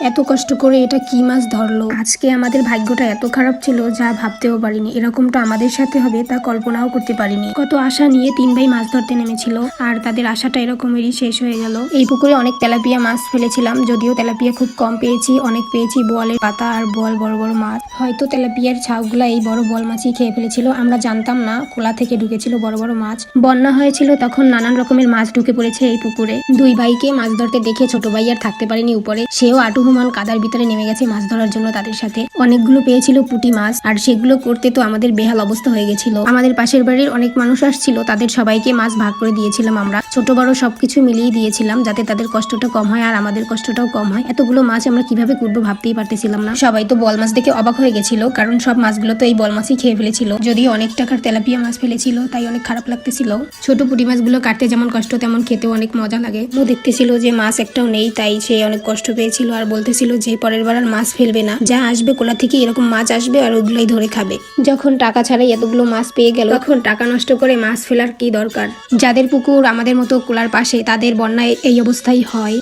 এত কষ্ট করে এটা কি মাছ ধরলো? আজকে আমাদের ভাগ্যটা এত খারাপ ছিল যা ভাবতেও পারিনি। এরকমটা আমাদের সাথে হবে তা কল্পনাও করতে পারিনি। কত আশা নিয়ে তিন ভাই মাছ ধরতে নেমেছিল আর তাদের আশাটা এরকমেরই শেষ হয়ে গেল। এই পুকুরে অনেক তেলাপিয়া মাছ ফেলেছিলাম, যদিও তেলাপিয়া খুব কম পেয়েছি, অনেক পেয়েছি বোয়ালের পাতা আর বোয়াল বড় বড় মাছ। হয়তো তেলাপিয়ার ছাউগুলা এই বড় বল মাছই খেয়ে ফেলেছিল, আমরা জানতাম না খোলা থেকে ঢুকেছিল বড় বড় মাছ। বন্যা হয়েছিল তখন নানান রকমের মাছ ঢুকে পড়েছে এই পুকুরে। দুই ভাইকে মাছ ধরতে দেখে ছোট ভাই আর থাকতে পারেনি উপরে, সেও আটুহুমান কাদার ভিতরে নেমে গেছে মাছ ধরার জন্য তাদের সাথে। অনেকগুলো পেয়েছিল পুঁটি মাছ, আর সেগুলো করতে তো আমাদের বেহাল অবস্থা হয়ে গেছিল। আমাদের পাশের বাড়ির অনেক মানুষ আসছিল, তাদের সবাইকে মাছ ভাগ করে দিয়েছিলাম আমরা। ছোট, বড় সবকিছু মিলিয়ে দিয়েছিলাম যাতে তাদের কষ্টটা কম হয় আর আমাদের কষ্টটাও কম হয়। এতগুলো মাছ আমরা কীভাবে করব ভাবতেই পারতেছিলাম না। সবাই তো বল মাছ দেখে অবাক হয়ে গেছিল, কারণ সব মাছগুলো তো এই বল মাছই খেয়ে ফেলেছিল। যদিও অনেক টাকার তেলাপিয়া মাছ ফেলেছিল, তাই অনেক খারাপ লাগতেছিল। ছোট পুঁটি মাছগুলো কাটতে যেমন কষ্ট, তেমন খেতেও অনেক মজা লাগে। ও দেখতেছিল যে মাছ একটাও নেই, তাই সে অনেক কষ্ট পেয়েছিল আর বলতেছিল যে পরের বার আর মাছ ফেলবে না। যা আসবে কোলা থেকে এরকম মাছ আসবে আর ওগুলোই ধরে খাবে। যখন টাকা ছাড়াই এতগুলো মাছ পেয়ে গেল, তখন টাকা নষ্ট করে মাছ ফেলার কি দরকার? যাদের পুকুর আমাদের মতো কোলার পাশে, তাদের বন্যায় এই অবস্থাই হয়।